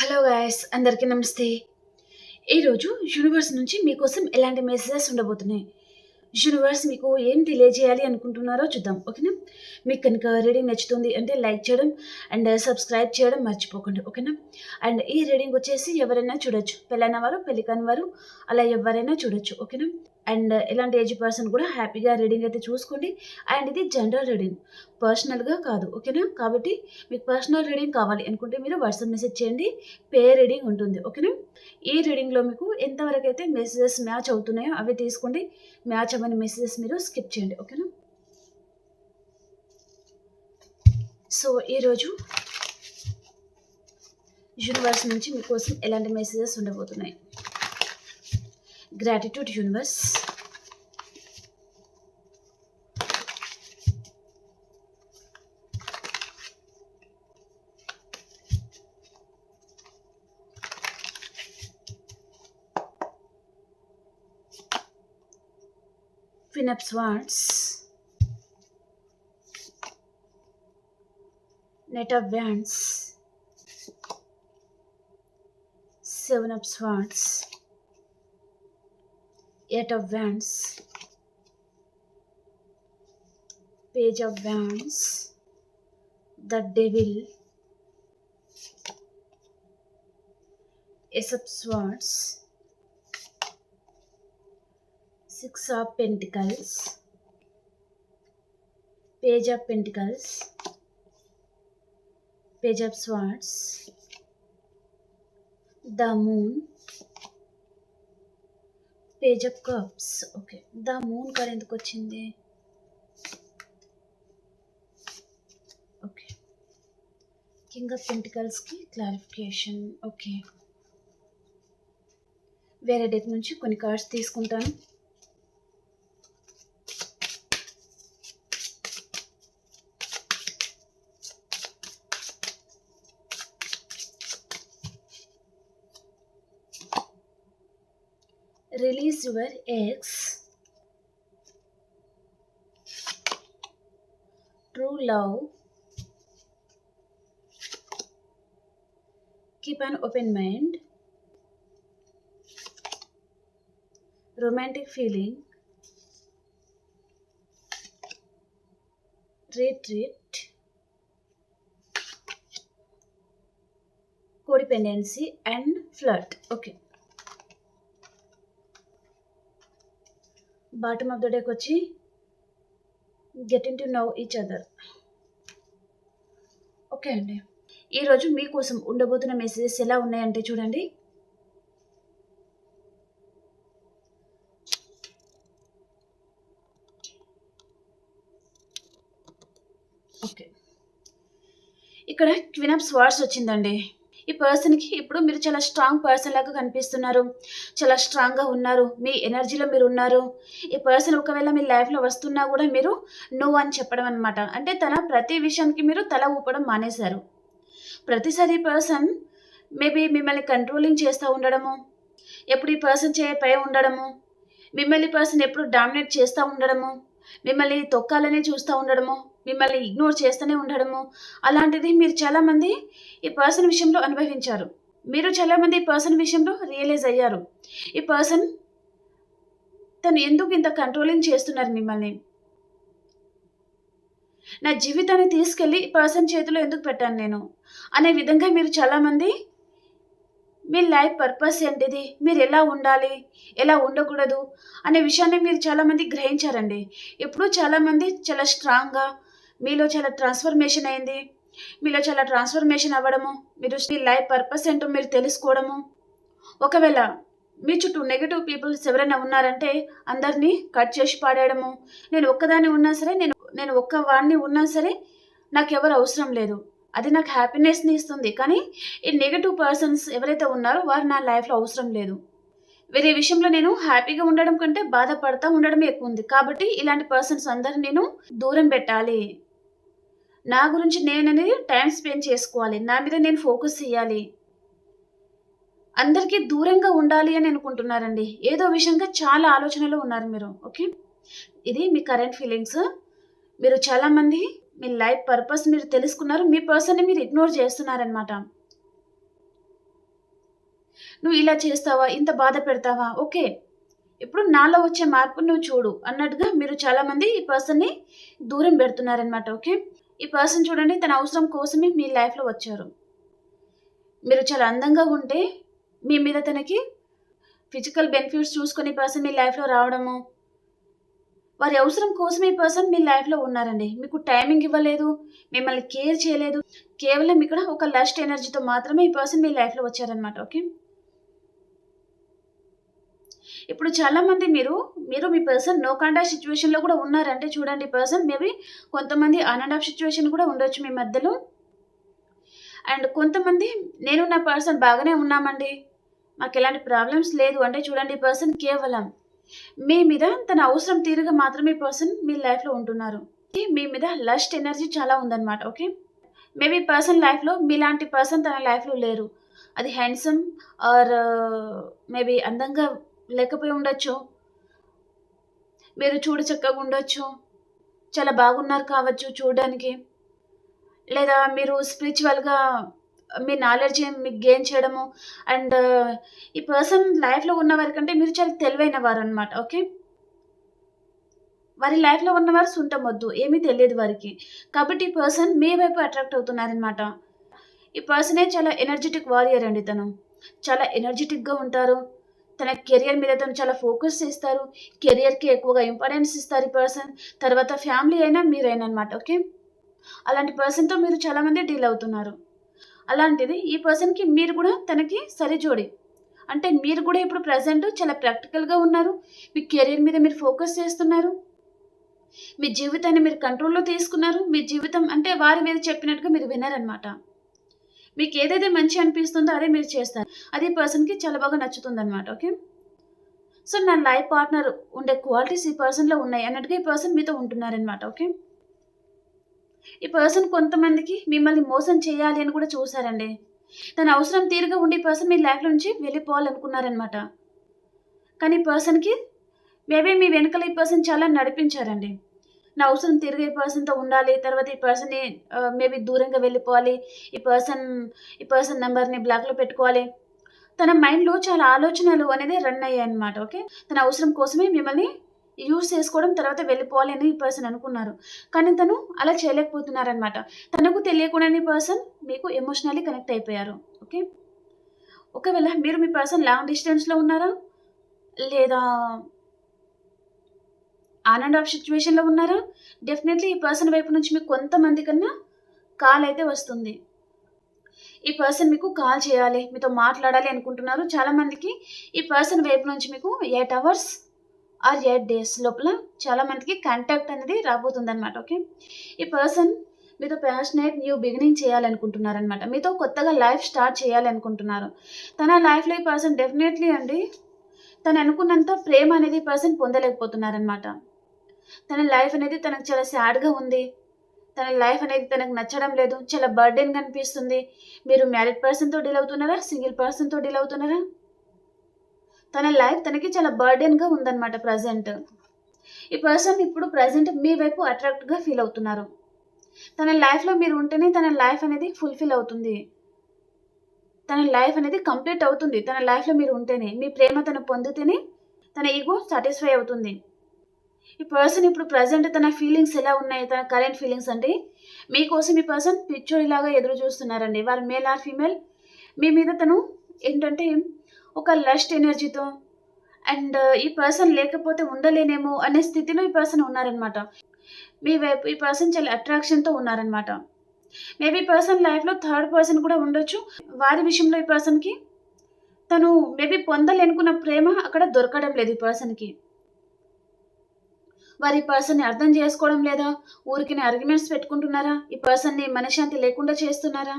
Hello guys అందరికీ నమస్తే. ఈరోజు యూనివర్స్ నుంచి మీకోసం ఎలాంటి మెసేజెస్ ఉండబోతున్నాయి? యూనివర్స్ మీకు ఏం తెలియజేయాలి అనుకుంటున్నారో చూద్దాం ఓకేనా? మీకు కనుక రీడింగ్ నచ్చుతుంది అంటే లైక్ చేయడం అండ్ సబ్స్క్రైబ్ చేయడం మర్చిపోకండి ఓకేనా? అండ్ ఈ రీడింగ్ వచ్చేసి ఎవరైనా చూడొచ్చు. పెళ్ళైన వారు పెళ్ళికాని వారు అలా ఎవరైనా చూడొచ్చు ఓకేనా? అండ్ ఇలాంటి ఏజ్ పర్సన్ కూడా హ్యాపీగా రీడింగ్ అయితే చూసుకోండి. అండ్ ఇది జనరల్ రీడింగ్. పర్సనల్గా కాదు ఓకేనా? కాబట్టి మీకు పర్సనల్ రీడింగ్ కావాలి అనుకుంటే మీరు వాట్సాప్ మెసేజ్ చేయండి పే రీడింగ్ ఉంటుంది ఓకేనా? ఈ రీడింగ్లో మీకు ఎంతవరకు అయితే మెసేజెస్ మ్యాచ్ అవుతున్నాయో అవి తీసుకోండి. మ్యాచ్ అవ్వని మెసేజెస్ మీరు స్కిప్ చేయండి ఓకేనా? సో ఈరోజు యూనివర్స్ నుంచి మీకోసం ఎలాంటి మెసేజెస్ ఉండబోతున్నాయి? gratitude universe. Queen of Swords, Knight of Wands, Seven up Swords, Eight of Wands, Page of Wands, the Devil, Ace of Swords, Six of Pentacles, Page of Pentacles, Page of Swords, the Moon, page of cups okay the moon card ఎందుకు వచ్చింది? Okay king of పెంటికల్స్కి clarification okay వేరే date నుంచి కొన్ని cards తీసుకుంటాను. Your ex true love. Keep an open mind. Romantic feeling. Retreat. Codependency and flirt. Okay bottom of the డేకి వచ్చి getting to know each other okay అండి. ఈరోజు మీకోసం ఉండబోతున్న మెసేజెస్ ఎలా ఉన్నాయంటే చూడండి. ఓకే ఇక్కడ క్వీన్ ఆఫ్ స్వార్డ్స్ వచ్చిందండి. ఈ పర్సన్కి ఇప్పుడు మీరు చాలా స్ట్రాంగ్ పర్సన్ లాగా కనిపిస్తున్నారు. చాలా స్ట్రాంగ్గా ఉన్నారు. మీ ఎనర్జీలో మీరు ఉన్నారు. ఈ పర్సన్ ఒకవేళ మీ లైఫ్లో వస్తున్నా కూడా మీరు నో అని చెప్పడం అనమాట అంటే తన ప్రతి విషయానికి మీరు తల ఊపడం మానేశారు. ప్రతిసారి పర్సన్ మేబీ మిమ్మల్ని కంట్రోలింగ్ చేస్తూ ఉండడము ఎప్పుడు ఈ పర్సన్ చేయపై ఉండడము మిమ్మల్ని పర్సన్ ఎప్పుడు డామినేట్ చేస్తూ ఉండడము మిమ్మల్ని తొక్కాలనే చూస్తూ ఉండడము మిమ్మల్ని ఇగ్నోర్ చేస్తూనే ఉండడము. అలాంటిది మీరు చాలామంది ఈ పర్సన్ విషయంలో అనుభవించారు. మీరు చాలామంది ఈ పర్సన్ విషయంలో రియలైజ్ అయ్యారు. ఈ పర్సన్ తను ఎందుకు ఇంత కంట్రోలింగ్ చేస్తున్నారు మిమ్మల్ని? నా జీవితాన్ని తీసుకెళ్ళి ఈ పర్సన్ చేతిలో ఎందుకు పెట్టాను నేను? అనే విధంగా మీరు చాలామంది మీ లైఫ్ పర్పస్ ఏంటిది? మీరు ఎలా ఉండాలి? ఎలా ఉండకూడదు? అనే విషయాన్ని మీరు చాలామంది గ్రహించారండి. ఎప్పుడూ చాలామంది చాలా స్ట్రాంగ్గా మీలో చాలా ట్రాన్స్ఫర్మేషన్ అయింది. మీలో చాలా ట్రాన్స్ఫర్మేషన్ అవ్వడము మీరు మీ లైఫ్ పర్పస్ ఏంటో మీరు తెలుసుకోవడము. ఒకవేళ మీ చుట్టూ నెగిటివ్ పీపుల్స్ ఎవరైనా ఉన్నారంటే అందరినీ కట్ చేసి పాడేయడము. నేను ఒక్కదాన్ని ఉన్నా సరే నేను నేను ఒక్క వాడిని ఉన్నా సరే నాకు ఎవరు అవసరం లేదు. అది నాకు హ్యాపీనెస్ని ఇస్తుంది. కానీ ఈ నెగిటివ్ పర్సన్స్ ఎవరైతే ఉన్నారో వారు నా లైఫ్లో అవసరం లేదు. వేరే విషయంలో నేను హ్యాపీగా ఉండడం కంటే బాధపడతా ఉండడమే ఎక్కువ ఉంది. కాబట్టి ఇలాంటి పర్సన్స్ అందరిని నేను దూరం పెట్టాలి. నా గురించి నేను అనేది టైం స్పెండ్ చేసుకోవాలి. నా మీద నేను ఫోకస్ చేయాలి. అందరికీ దూరంగా ఉండాలి అని అనుకుంటున్నారండి. ఏదో విషయంగా చాలా ఆలోచనలో ఉన్నారు మీరు. ఓకే ఇది మీ కరెంట్ ఫీలింగ్స్ మీరు చాలామంది మీ లైఫ్ పర్పస్ మీరు తెలుసుకున్నారు. మీ పర్సన్ని మీరు ఇగ్నోర్ చేస్తున్నారనమాట నువ్వు ఇలా చేస్తావా? ఇంత బాధ పెడతావా? ఓకే ఇప్పుడు నాలో వచ్చే మార్పు నువ్వు చూడు అన్నట్టుగా మీరు చాలామంది ఈ పర్సన్ని దూరం పెడుతున్నారనమాట ఓకే ఈ పర్సన్ చూడండి తన అవసరం కోసమే మీ లైఫ్లో వచ్చారు. మీరు చాలా అందంగా ఉంటే మీ మీద తనకి ఫిజికల్ బెనిఫిట్స్ చూసుకునే పర్సన్ మీ లైఫ్లో రావడము వారి అవసరం కోసం ఈ పర్సన్ మీ లైఫ్లో ఉన్నారండి. మీకు టైమింగ్ ఇవ్వలేదు మిమ్మల్ని కేర్ చేయలేదు. కేవలం ఇక్కడ ఒక లస్ట్ ఎనర్జీతో మాత్రమే ఈ పర్సన్ మీ లైఫ్లో వచ్చారనమాట ఓకే ఇప్పుడు చాలామంది మీరు మీరు మీ పర్సన్ నో కాంటాక్ట్ సిచ్యువేషన్లో కూడా ఉన్నారంటే చూడండి పర్సన్ మేబీ కొంతమంది ఆన్ అండ్ ఆఫ్ సిచ్యువేషన్ కూడా ఉండొచ్చు మీ మధ్యలో. అండ్ కొంతమంది నేను నా పర్సన్ బాగానే ఉన్నామండి. మాకు ఎలాంటి ప్రాబ్లమ్స్ లేదు అంటే చూడండి పర్సన్ కేవలం మీ మీద తన అవసరం తీరుగా మాత్రమే పర్సన్ మీ లైఫ్లో ఉంటున్నారు. మీ మీద లస్ట్ ఎనర్జీ చాలా ఉందన్నమాట ఓకే మేబీ పర్సన్ లైఫ్లో మీలాంటి పర్సన్ తన లైఫ్లో లేరు. అది హ్యాండ్సమ్ ఆర్ మేబీ అందంగా లేకపోయి ఉండొచ్చు. మీరు చూడ చక్కగా ఉండొచ్చు. చాలా బాగున్నారు కావచ్చు చూడడానికి. లేదా మీరు స్పిరిచువల్గా మీ నాలెడ్జ్ మీకు గెయిన్ చేయడము. అండ్ ఈ పర్సన్ లైఫ్లో ఉన్న వారికంటే మీరు చాలా తెలివైన వారు అనమాట ఓకే వారి లైఫ్లో ఉన్నవారు సుంటం వద్దు ఏమీ తెలియదు వారికి. కాబట్టి ఈ పర్సన్ మీ వైపు అట్రాక్ట్ అవుతున్నారనమాట ఈ పర్సనే చాలా ఎనర్జెటిక్ వారియర్ అండి తను. చాలా ఎనర్జెటిక్గా ఉంటారు. తన కెరియర్ మీద తను చాలా ఫోకస్ చేస్తారు. కెరియర్కి ఎక్కువగా ఇంపార్టెన్స్ ఇస్తారు ఈ పర్సన్. తర్వాత ఫ్యామిలీ అయినా మీరైనా అనమాట ఓకే? అలాంటి పర్సన్తో మీరు చాలామంది డీల్ అవుతున్నారు. అలాంటిది ఈ పర్సన్కి మీరు కూడా తనకి సరిజోడి అంటే మీరు కూడా ఇప్పుడు ప్రజెంట్ చాలా ప్రాక్టికల్గా ఉన్నారు. మీ కెరీర్ మీద మీరు ఫోకస్ చేస్తున్నారు. మీ జీవితాన్ని మీరు కంట్రోల్లో తీసుకున్నారు. మీ జీవితం అంటే వారి మీద చెప్పినట్టుగా మీరు విన్నారనమాట మీకు ఏదైతే మంచి అనిపిస్తుందో అదే మీరు చేస్తారు. అది పర్సన్కి చాలా బాగా నచ్చుతుంది అనమాట ఓకే? సో నా లైఫ్ పార్ట్నర్ ఉండే క్వాలిటీస్ ఈ పర్సన్లో ఉన్నాయి అన్నట్టుగా ఈ పర్సన్ మీతో ఉంటున్నారనమాట ఓకే? ఈ పర్సన్ కొంతమందికి మిమ్మల్ని మోసం చేయాలి అని కూడా చూసారండి తన అవసరం తీరుగా ఉండే పర్సన్ మీ లైఫ్ నుంచి వెళ్ళిపోవాలనుకున్నారనమాట కానీ పర్సన్కి మేబీ మీ వెనుకల ఈ పర్సన్ చాలా నడిపించారండి. నా అవసరం తిరిగే పర్సన్తో ఉండాలి తర్వాత ఈ పర్సన్ని మేబీ దూరంగా వెళ్ళిపోవాలి ఈ పర్సన్ ఈ పర్సన్ నెంబర్ని బ్లాక్లో పెట్టుకోవాలి. తన మైండ్లో చాలా ఆలోచనలు అనేది రన్ అయ్యాయి అనమాట ఓకే తన అవసరం కోసమే మిమ్మల్ని యూజ్ చేసుకోవడం తర్వాత వెళ్ళిపోవాలి అని ఈ పర్సన్ అనుకున్నారు. కానీ తను అలా చేయలేకపోతున్నారనమాట తనకు తెలియకుండానే పర్సన్ మీకు ఎమోషనల్లీ కనెక్ట్ అయిపోయారు ఓకే ఒకవేళ మీరు మీ పర్సన్ లాంగ్ డిస్టెన్స్లో ఉన్నారా? లేదా ఆన్ అండ్ ఆఫ్ సిచ్యువేషన్లో ఉన్నారా. డెఫినెట్లీ ఈ పర్సన్ వైపు నుంచి మీకు కొంతమంది కన్నా కాల్ అయితే వస్తుంది. ఈ పర్సన్ మీకు కాల్ చేయాలి మీతో మాట్లాడాలి అనుకుంటున్నారు. చాలామందికి ఈ పర్సన్ వైపు నుంచి మీకు eight hours or eight days లోపల చాలామందికి కాంటాక్ట్ అనేది రాబోతుంది అనమాట ఓకే ఈ పర్సన్ మీతో ప్యాషనేట్ న్యూ బిగినింగ్ చేయాలనుకుంటున్నారనమాట మీతో కొత్తగా లైఫ్ స్టార్ట్ చేయాలనుకుంటున్నారు. తన లైఫ్లో ఈ పర్సన్ డెఫినెట్లీ అండి తను అనుకున్నంత ప్రేమ అనేది పర్సన్ పొందలేకపోతున్నారనమాట తన లైఫ్ అనేది తనకు చాలా సాడ్గా ఉంది. తన లైఫ్ అనేది తనకు నచ్చడం లేదు. చాలా బర్డెన్ అనిపిస్తుంది మీరు మ్యారీడ్ పర్సన్తో డీల్ అవుతున్నారా? సింగిల్ పర్సన్తో డీల్ అవుతున్నారా? తన లైఫ్ తనకి చాలా బర్డెన్గా ఉందన్నమాట ప్రజెంట్. ఈ పర్సన్ ఇప్పుడు ప్రజెంట్ మీ వైపు అట్రాక్ట్గా ఫీల్ అవుతున్నారు. తన లైఫ్లో మీరు ఉంటేనే తన లైఫ్ అనేది ఫుల్ఫిల్ అవుతుంది. తన లైఫ్ అనేది కంప్లీట్ అవుతుంది. తన లైఫ్లో మీరు ఉంటేనే మీ ప్రేమ తను పొందితేనే తన ఈగో సాటిస్ఫై అవుతుంది. ఈ పర్సన్ ఇప్పుడు ప్రజెంట్ తన ఫీలింగ్స్ ఎలా ఉన్నాయి? తన కరెంట్ ఫీలింగ్స్ అండి మీకోసం ఈ పర్సన్ పిచ్చోడిలాగా ఎదురు చూస్తున్నారండి. వారు మేల్ ఆర్ ఫీమేల్ మీ మీద తను ఏంటంటే ఒక లస్ట్ ఎనర్జీతో అండ్ ఈ పర్సన్ లేకపోతే ఉండలేనేమో అనే స్థితిలో ఈ పర్సన్ ఉన్నారనమాట మీ వైపు ఈ పర్సన్ చాలా అట్రాక్షన్తో ఉన్నారనమాట మేబీ పర్సన్ లైఫ్లో థర్డ్ పర్సన్ కూడా ఉండొచ్చు. వారి విషయంలో ఈ పర్సన్కి తను మేబీ పొందలేనుకున్న ప్రేమ అక్కడ దొరకడం లేదు ఈ పర్సన్కి వారి పర్సన్ని అర్థం చేసుకోవడం లేదా? ఊరికి ఆర్గ్యుమెంట్స్ పెట్టుకుంటున్నారా? ఈ పర్సన్ని మనశ్శాంతి లేకుండా చేస్తున్నారా?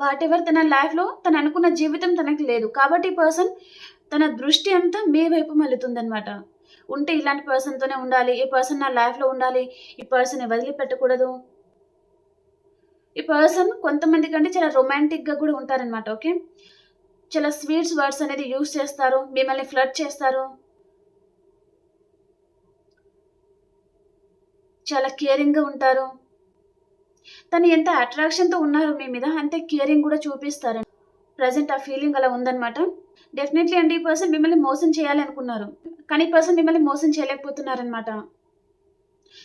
వాట్ ఎవర్ తన లైఫ్లో తను అనుకున్న జీవితం తనకి లేదు. కాబట్టి పర్సన్ తన దృష్టి అంతా మీ వైపు మళ్ళుతుందనమాట ఉంటే ఇలాంటి పర్సన్తోనే ఉండాలి. ఈ పర్సన్ నా లైఫ్లో ఉండాలి. ఈ పర్సన్ని వదిలిపెట్టకూడదు. ఈ పర్సన్ కొంతమంది కంటే చాలా రొమాంటిక్గా కూడా ఉంటారనమాట ఓకే చాలా స్వీట్స్ వర్డ్స్ అనేది యూస్ చేస్తారు. మిమ్మల్ని ఫ్లడ్ చేస్తారు. చాలా కేరింగ్గా ఉంటారు. తను ఎంత అట్రాక్షన్తో ఉన్నారు మీ మీద అంతే కేరింగ్ కూడా చూపిస్తారు ప్రజెంట్ ఆ ఫీలింగ్ అలా ఉందన్నమాట. డెఫినెట్లీ అండి ఈ పర్సన్ మిమ్మల్ని మోసం చేయాలనుకున్నారు. కానీ ఈ పర్సన్ మిమ్మల్ని మోసం చేయలేకపోతున్నారనమాట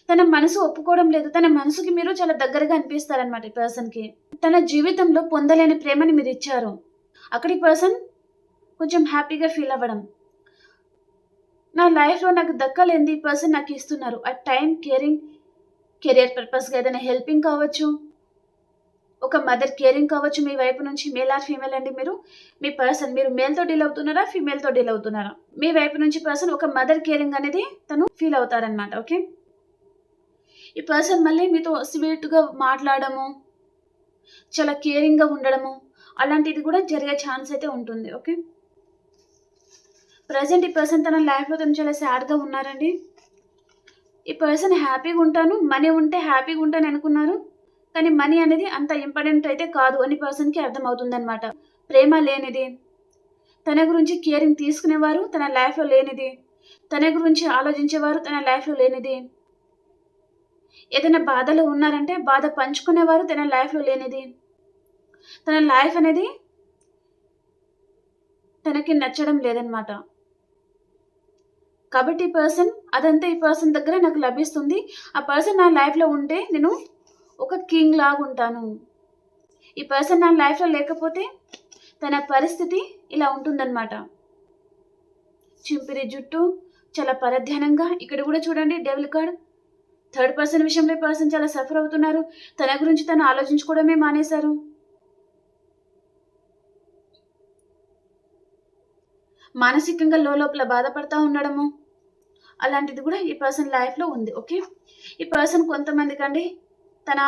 తన మనసు ఒప్పుకోవడం లేదు. తన మనసుకి మీరు చాలా దగ్గరగా అనిపిస్తారనమాట ఈ పర్సన్కి తన జీవితంలో పొందలేని ప్రేమని మీరు ఇచ్చారు. అక్కడి పర్సన్ కొంచెం హ్యాపీగా ఫీల్ అవ్వడం. నా లైఫ్లో నాకు దక్కలేని ఈ పర్సన్ నాకు ఇస్తున్నారు. ఆ టైం కేరింగ్ కెరియర్ పర్పస్గా ఏదైనా హెల్పింగ్ కావచ్చు ఒక మదర్ కేరింగ్ కావచ్చు మీ వైపు నుంచి మేల్ ఆర్ ఫీమేల్ అండి మీరు మీ పర్సన్ మీరు మేల్తో డీల్ అవుతున్నారా ఫీమేల్తో డీల్ అవుతున్నారా? మీ వైపు నుంచి పర్సన్ ఒక మదర్ కేరింగ్ అనేది తను ఫీల్ అవుతారనమాట ఓకే ఈ పర్సన్ మళ్ళీ మీతో స్వీట్గా మాట్లాడము చాలా కేరింగ్గా ఉండడము అలాంటిది కూడా జరిగే ఛాన్స్ అయితే ఉంటుంది ఓకే ప్రజెంట్ ఈ పర్సన్ తన లైఫ్లో తను చాలా సాడ్గా ఉన్నారండి. ఈ పర్సన్ హ్యాపీగా ఉంటాను మనీ ఉంటే హ్యాపీగా ఉంటాను అనుకున్నారు. కానీ మనీ అనేది అంత ఇంపార్టెంట్ అయితే కాదు అని పర్సన్కి అర్థమవుతుందనమాట ప్రేమ లేనిది. తన గురించి కేరింగ్ తీసుకునేవారు తన లైఫ్లో లేనిది. తన గురించి ఆలోచించేవారు తన లైఫ్లో లేనిది. ఏదైనా బాధలో ఉన్నారంటే బాధ పంచుకునేవారు తన లైఫ్లో లేనిది. తన లైఫ్ అనేది తనకి నచ్చడం లేదనమాట కాబట్టి ఈ పర్సన్ అదంతా ఈ పర్సన్ దగ్గర నాకు లభిస్తుంది. ఆ పర్సన్ నా లైఫ్లో ఉంటే నేను ఒక కింగ్ లాగా ఉంటాను. ఈ పర్సన్ నా లైఫ్లో లేకపోతే తన పరిస్థితి ఇలా ఉంటుందన్నమాట. చింపిరి జుట్టు చాలా పరధ్యానంగా ఇక్కడ కూడా చూడండి డెవిల్ కార్డ్ థర్డ్ పర్సన్ విషయంలో ఈ పర్సన్ చాలా సఫర్ అవుతున్నారు. తన గురించి తను ఆలోచించుకోవడమే మానేశారు. మానసికంగా లోపల బాధపడతా ఉండడము? అలాంటిది కూడా ఈ పర్సన్ లైఫ్లో ఉంది ఓకే? ఈ పర్సన్ కొంతమందికి అండి తన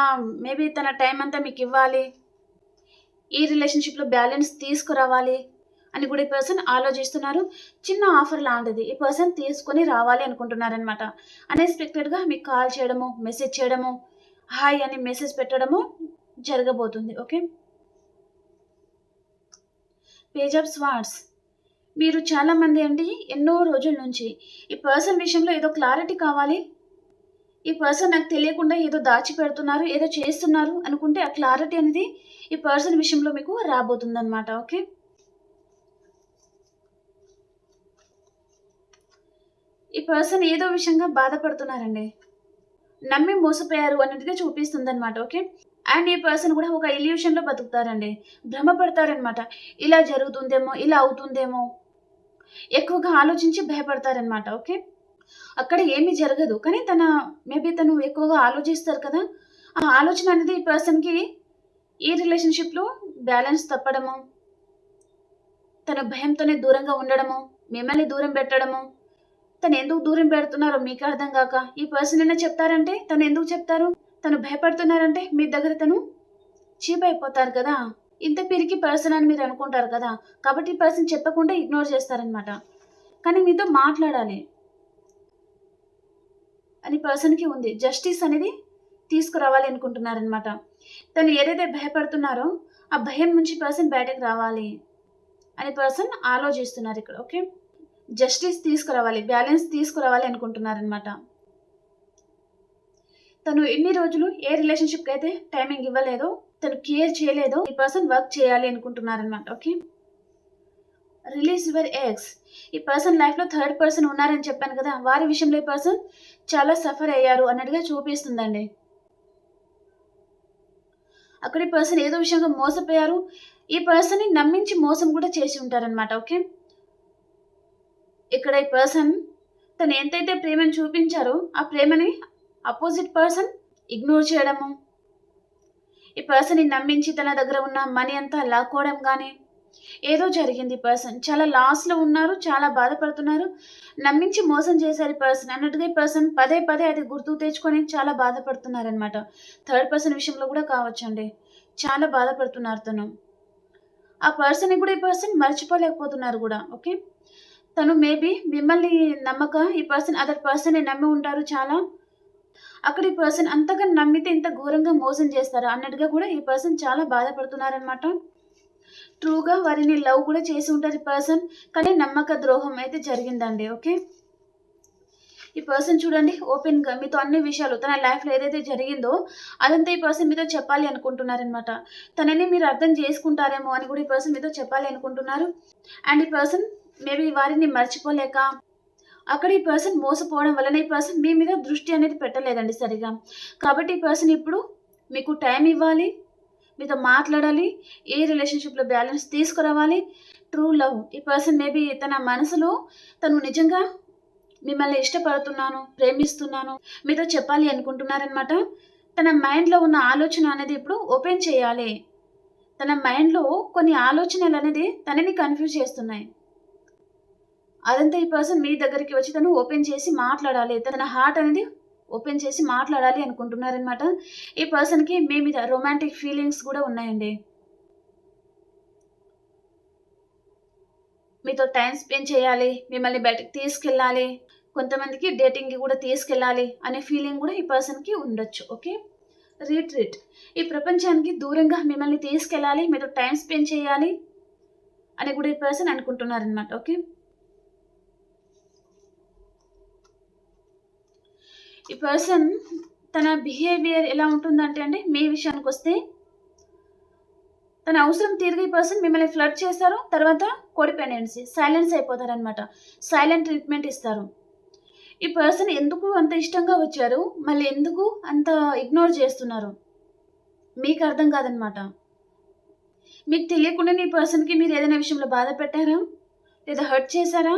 మేబీ తన టైం అంతా మీకు ఇవ్వాలి ఈ రిలేషన్షిప్లో బ్యాలెన్స్ తీసుకురావాలి అని కూడా ఈ పర్సన్ ఆలోచిస్తున్నారు. చిన్న ఆఫర్ లాంటిది ఈ పర్సన్ తీసుకొని రావాలి అనుకుంటున్నారనమాట అన్ఎక్స్పెక్టెడ్గా మీకు కాల్ చేయడము మెసేజ్ చేయడము హాయ్ అని మెసేజ్ పెట్టడము జరగబోతుంది ఓకే? Page of swords. మీరు చాలామంది అండి ఎన్నో రోజుల నుంచి. ఈ పర్సన్ విషయంలో ఏదో క్లారిటీ కావాలి. ఈ పర్సన్ నాకు తెలియకుండా ఏదో దాచి పెడుతున్నారు ఏదో చేస్తున్నారు అనుకుంటే ఆ క్లారిటీ అనేది ఈ పర్సన్ విషయంలో మీకు రాబోతుందన్నమాట ఓకే? ఈ పర్సన్ ఏదో విషయంగా బాధపడుతున్నారండి. నమ్మి మోసపోయారు అన్నట్టుగా చూపిస్తుంది అనమాట ఓకే? అండ్ ఈ పర్సన్ కూడా ఒక ఇల్యూషన్లో బతుకుతారండి. భ్రమపడతారనమాట ఇలా జరుగుతుందేమో ఇలా అవుతుందేమో. ఎక్కువగా ఆలోచించి భయపడతారనమాట ఓకే? అక్కడ ఏమీ జరగదు. కానీ తన మేబీ తను ఎక్కువగా ఆలోచిస్తారు కదా? ఆ ఆలోచన అనేది ఈ పర్సన్కి ఈ రిలేషన్షిప్లో బ్యాలెన్స్ తప్పడము తన భయంతోనే దూరంగా ఉండడము మిమ్మల్ని దూరం పెట్టడము. తను ఎందుకు దూరం పెడుతున్నారో మీకు అర్థం కాక ఈ పర్సన్ అయినా చెప్తారంటే తను ఎందుకు చెప్తారు? తను భయపడుతున్నారంటే మీ దగ్గర తను చీప్ అయిపోతారు కదా? ఇంత పిరికి పర్సన్ అని మీరు అనుకుంటారు కదా కాబట్టి ఈ పర్సన్ చెప్పకుండా ఇగ్నోర్ చేస్తారనమాట కానీ మీతో మాట్లాడాలి. అని పర్సన్కి ఉంది. జస్టిస్ అనేది తీసుకురావాలి అనుకుంటున్నారనమాట తను ఏదైతే భయపడుతున్నారో ఆ భయం నుంచి పర్సన్ బయటకు రావాలి అని పర్సన్ ఆలోచిస్తున్నారు ఇక్కడ ఓకే? జస్టిస్ తీసుకురావాలి బ్యాలెన్స్ తీసుకురావాలి అనుకుంటున్నారనమాట తను ఎన్ని రోజులు ఏ రిలేషన్షిప్కి అయితే టైమింగ్ ఇవ్వలేదో తను కేర్ చేయలేదో ఈ పర్సన్ వర్క్ చేయాలి అనుకుంటున్నారనమాట ఓకే రిలీజ్ యువర్ ఎక్స్ ఈ పర్సన్ లైఫ్లో థర్డ్ పర్సన్ ఉన్నారని చెప్పాను కదా వారి విషయంలో ఈ పర్సన్ చాలా సఫర్ అయ్యారు అన్నట్టుగా చూపిస్తుందండి. అక్కడ ఈ పర్సన్ ఏదో విషయంగా మోసపోయారు ఈ పర్సన్ని నమ్మించి మోసం కూడా చేసి ఉంటారనమాట ఓకే ఇక్కడ ఈ పర్సన్ తను ఎంతైతే ప్రేమను చూపించారో ఆ ప్రేమని అపోజిట్ పర్సన్ ఇగ్నోర్ చేయడము. ఈ పర్సన్ని నమ్మించి తన దగ్గర ఉన్న మనీ అంతా లాక్కోవడం కానీ ఏదో జరిగింది ఈ పర్సన్ చాలా లాస్లో ఉన్నారు చాలా బాధపడుతున్నారు. నమ్మించి మోసం చేశారు ఈ పర్సన్ అన్నట్టుగా ఈ పర్సన్ పదే పదే అది గుర్తు తెచ్చుకొని చాలా బాధపడుతున్నారనమాట థర్డ్ పర్సన్ విషయంలో కూడా కావచ్చండి చాలా బాధపడుతున్నారు తను. ఆ పర్సన్ కూడా ఈ పర్సన్ మర్చిపోలేకపోతున్నారు కూడా ఓకే? తను మేబీ మిమ్మల్ని నమ్మక ఈ పర్సన్ అదర్ పర్సన్ని నమ్మి ఉంటారు చాలా. అక్కడ ఈ పర్సన్ అంతగా నమ్మితే ఇంత ఘోరంగా మోసం చేస్తారా అన్నట్టుగా కూడా ఈ పర్సన్ చాలా బాధపడుతున్నారనమాట ట్రూగా వారిని లవ్ కూడా చేసి ఉంటారు ఈ పర్సన్ కానీ నమ్మక ద్రోహం అయితే జరిగిందండి ఓకే ఈ పర్సన్ చూడండి ఓపెన్గా మీతో అన్ని విషయాలు తన లైఫ్లో ఏదైతే జరిగిందో అదంతా ఈ పర్సన్ మీతో చెప్పాలి అనుకుంటున్నారనమాట తనని మీరు అర్థం చేసుకుంటారేమో అని కూడా ఈ పర్సన్ మీతో చెప్పాలి అనుకుంటున్నారు. అండ్ ఈ పర్సన్ మేబీ వారిని మర్చిపోలేక అక్కడ ఈ పర్సన్ మోసపోవడం వలన ఈ పర్సన్ మీ మీద దృష్టి అనేది పెట్టలేదండి సరిగా. కాబట్టి ఈ పర్సన్ ఇప్పుడు మీకు టైం ఇవ్వాలి మీతో మాట్లాడాలి ఏ రిలేషన్షిప్లో బ్యాలెన్స్ తీసుకురావాలి ట్రూ లవ్ ఈ పర్సన్ మేబీ తన మనసులో తను నిజంగా మిమ్మల్ని ఇష్టపడుతున్నాను ప్రేమిస్తున్నాను మీతో చెప్పాలి అనుకుంటున్నారనమాట తన మైండ్లో ఉన్న ఆలోచన అనేది ఇప్పుడు ఓపెన్ చేయాలి. తన మైండ్లో కొన్ని ఆలోచనలు అనేది తనని కన్ఫ్యూజ్ చేస్తున్నాయి. అదంతా ఈ పర్సన్ మీ దగ్గరికి వచ్చి తను ఓపెన్ చేసి మాట్లాడాలి. తన హార్ట్ అనేది ఓపెన్ చేసి మాట్లాడాలి అనుకుంటున్నారనమాట ఈ పర్సన్కి మీ మీద రొమాంటిక్ ఫీలింగ్స్ కూడా ఉన్నాయండి. మీతో టైం స్పెండ్ చేయాలి మిమ్మల్ని బయటకు తీసుకెళ్ళాలి కొంతమందికి డేటింగ్కి కూడా తీసుకెళ్ళాలి అనే ఫీలింగ్ కూడా ఈ పర్సన్కి ఉండొచ్చు ఓకే రీట్రీట్ ఈ ప్రపంచానికి దూరంగా మిమ్మల్ని తీసుకెళ్ళాలి మీతో టైం స్పెండ్ చేయాలి అని కూడా ఈ పర్సన్ అనుకుంటున్నారనమాట ఓకే ఈ పర్సన్ తన బిహేవియర్ ఎలా ఉంటుందంటే అండి మీ విషయానికి వస్తే తన అవసరం తీరిగే పర్సన్ మిమ్మల్ని ఫ్లడ్ చేస్తారు తర్వాత కోడిపెండెన్సీ సైలెన్స్ అయిపోతారనమాట సైలెంట్ ట్రీట్మెంట్ ఇస్తారు. ఈ పర్సన్ ఎందుకు అంత ఇష్టంగా వచ్చారు? మళ్ళీ ఎందుకు అంత ఇగ్నోర్ చేస్తున్నారు? మీకు అర్థం కాదనమాట మీకు తెలియకుండా ఈ పర్సన్కి మీరు ఏదైనా విషయంలో బాధ పెట్టారా? లేదా హర్ట్ చేశారా?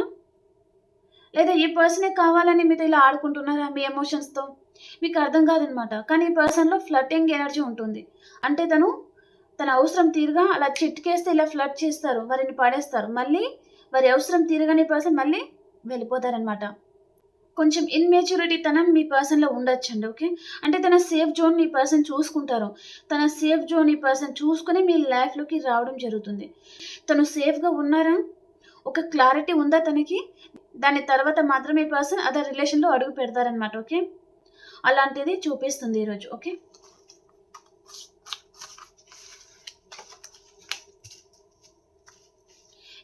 లేదా ఈ పర్సనే కావాలని మీతో ఇలా ఆడుకుంటున్నారా మీ ఎమోషన్స్తో మీకు అర్థం కాదనమాట. కానీ ఈ పర్సన్లో ఫ్లట్టింగ్ ఎనర్జీ ఉంటుంది. అంటే తను తన అవసరం తీరుగా అలా చిట్కేస్తే ఇలా ఫ్లడ్ చేస్తారు వారిని పడేస్తారు. మళ్ళీ వారి అవసరం తీరుగానే పర్సన్ మళ్ళీ వెళ్ళిపోతారనమాట. కొంచెం ఇన్మెచ్యూరిటీ తనం మీ పర్సన్లో ఉండొచ్చండి ఓకే? అంటే తన సేఫ్ జోన్ ఈ పర్సన్ చూసుకుంటారు. తన సేఫ్ జోన్ ఈ పర్సన్ చూసుకుని మీ లైఫ్లోకి రావడం జరుగుతుంది. తను సేఫ్గా ఉన్నారా? ఒక క్లారిటీ ఉందా తనకి? దాని తర్వాత మాత్రమే పర్సన్ అదర్ రిలేషన్లో అడుగు పెడతారనమాట ఓకే అలాంటిది చూపిస్తుంది ఈరోజు ఓకే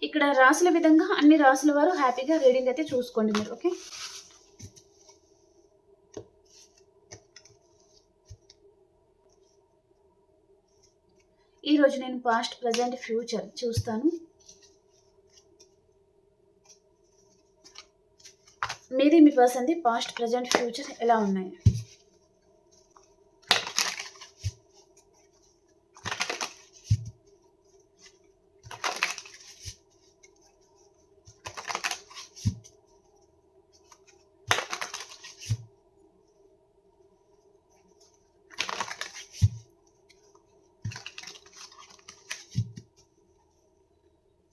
ఇక్కడ రాసుల విధంగా అన్ని రాసుల వారు హ్యాపీగా రీడింగ్ అయితే చూసుకోండి మీరు ఓకే ఈరోజు నేను పాస్ట్ ప్రజెంట్ ఫ్యూచర్ చూస్తాను. మీది మీ పర్సన్ది పాస్ట్ ప్రజెంట్ ఫ్యూచర్ ఎలా ఉన్నాయి?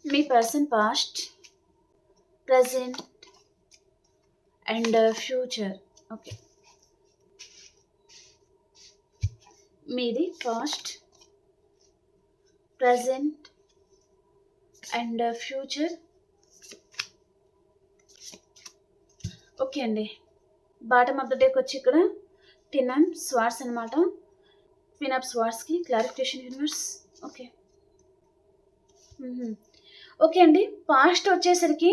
మీ person past present and future. Okay. మీది past present and future. Okay అండి. బాటమ్ ఆఫ్ ద డేకి వచ్చి ఇక్కడ టినమ్ స్వార్స్ అనమాట queen of clarification universe. Okay. Okay అండి. పాస్ట్ వచ్చేసరికి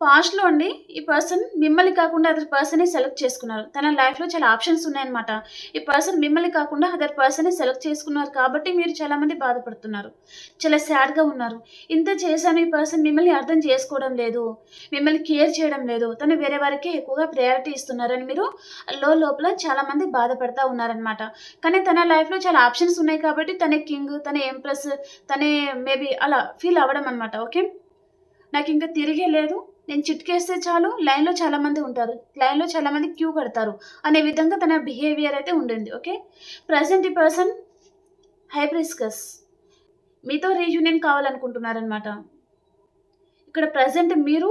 పాస్ట్లో అండి ఈ పర్సన్ మిమ్మల్ని కాకుండా అదర్ పర్సనే సెలెక్ట్ చేసుకున్నారు. తన లైఫ్లో చాలా ఆప్షన్స్ ఉన్నాయన్నమాట. ఈ పర్సన్ మిమ్మల్ని కాకుండా అదర్ పర్సనే సెలెక్ట్ చేసుకున్నారు కాబట్టి మీరు చాలామంది బాధపడుతున్నారు. చాలా సాడ్గా ఉన్నారు. ఇంత చేశాను ఈ పర్సన్ మిమ్మల్ని అర్థం చేసుకోవడం లేదు. మిమ్మల్ని కేర్ చేయడం లేదు. తను వేరే వారికి ఎక్కువగా ప్రయారిటీ ఇస్తున్నారని మీరు లో లోపల చాలామంది బాధపడతా ఉన్నారనమాట కానీ తన లైఫ్లో చాలా ఆప్షన్స్ ఉన్నాయి కాబట్టి తన కింగ్ తన ఎంప్రెస్ తనే మేబీ అలా ఫీల్ అవ్వడం అనమాట ఓకే? నాకు ఇంకా తిరిగే లేదు. నేను చిట్కేస్తే చాలు లైన్లో చాలామంది ఉంటారు. లైన్లో చాలామంది క్యూ కడతారు. అనే విధంగా తన బిహేవియర్ అయితే ఉండింది ఓకే? ప్రజెంట్ ఈ పర్సన్ హైబ్రిస్కస్ మీతో రీయూనియన్ కావాలనుకుంటున్నారనమాట ఇక్కడ ప్రజెంట్ మీరు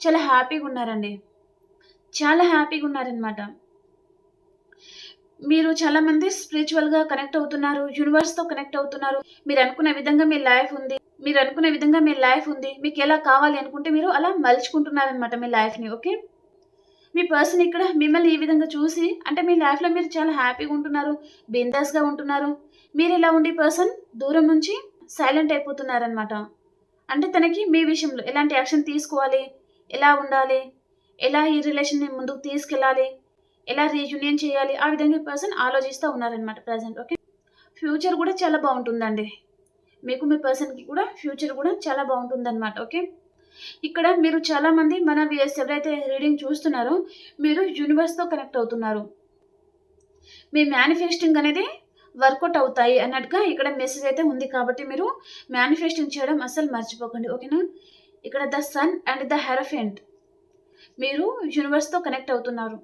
చాలా హ్యాపీగా ఉన్నారండి. చాలా హ్యాపీగా ఉన్నారనమాట మీరు చాలామంది స్పిరిచువల్గా కనెక్ట్ అవుతున్నారు యూనివర్స్తో కనెక్ట్ అవుతున్నారు. మీరు అనుకున్న విధంగా మీ లైఫ్ ఉంది. మీరు అనుకునే విధంగా మీ లైఫ్ ఉంది. మీకు ఎలా కావాలి అనుకుంటే మీరు అలా మలుచుకుంటున్నారనమాట మీ లైఫ్ని ఓకే? మీ పర్సన్ ఇక్కడ మిమ్మల్ని ఈ విధంగా చూసి అంటే మీ లైఫ్లో మీరు చాలా హ్యాపీగా ఉంటున్నారు బిందాస్గా ఉంటున్నారు. మీరు ఇలా ఉండే పర్సన్ దూరం నుంచి సైలెంట్ అయిపోతున్నారనమాట అంటే తనకి మీ విషయంలో ఎలాంటి యాక్షన్ తీసుకోవాలి ఎలా ఉండాలి ఎలా ఈ రిలేషన్ని ముందుకు తీసుకెళ్ళాలి ఎలా రీయూనియన్ చేయాలి ఆ విధంగా పర్సన్ ఆలోచిస్తూ ఉన్నారనమాట ప్రజెంట్ ఓకే? ఫ్యూచర్ కూడా చాలా బాగుంటుందండి. మీకు మీ పర్సన్కి కూడా ఫ్యూచర్ కూడా చాలా బాగుంటుందన్నమాట ఓకే ఇక్కడ మీరు చాలామంది మన వ్యూయర్స్ ఎవరైతే రీడింగ్ చూస్తున్నారో మీరు యూనివర్స్తో కనెక్ట్ అవుతున్నారు. మీ మేనిఫెస్టింగ్ అనేది వర్కౌట్ అవుతాయి అన్నట్టుగా ఇక్కడ మెసేజ్ అయితే ఉంది కాబట్టి మీరు మేనిఫెస్టింగ్ చేయడం అస్సలు మర్చిపోకండి ఓకేనా ఇక్కడ the sun and the hierophant మీరు యూనివర్స్తో కనెక్ట్ అవుతున్నారు.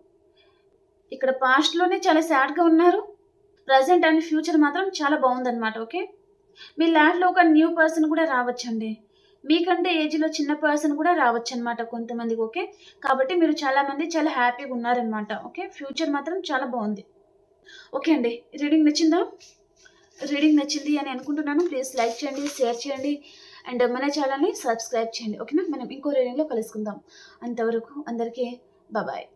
ఇక్కడ పాస్ట్లోనే చాలా సాడ్గా ఉన్నారు ప్రజెంట్ అండ్ ఫ్యూచర్ మాత్రం చాలా బాగుందన్నమాట ఓకే మీ ల్యాండ్లో ఒక న్యూ పర్సన్ కూడా రావచ్చండి. మీకంటే ఏజ్లో చిన్న పర్సన్ కూడా రావచ్చు అనమాట కొంతమందికి ఓకే? కాబట్టి మీరు చాలామంది చాలా హ్యాపీగా ఉన్నారనమాట ఓకే? ఫ్యూచర్ మాత్రం చాలా బాగుంది. ఓకే అండి రీడింగ్ నచ్చిందా? రీడింగ్ నచ్చింది అని అనుకుంటున్నాను. ప్లీజ్ లైక్ చేయండి షేర్ చేయండి అండ్ మన ఛానల్ని సబ్స్క్రైబ్ చేయండి ఓకేనా? మనం ఇంకో రీడింగ్లో కలుసుకుందాం. అంతవరకు అందరికీ బాబాయ్.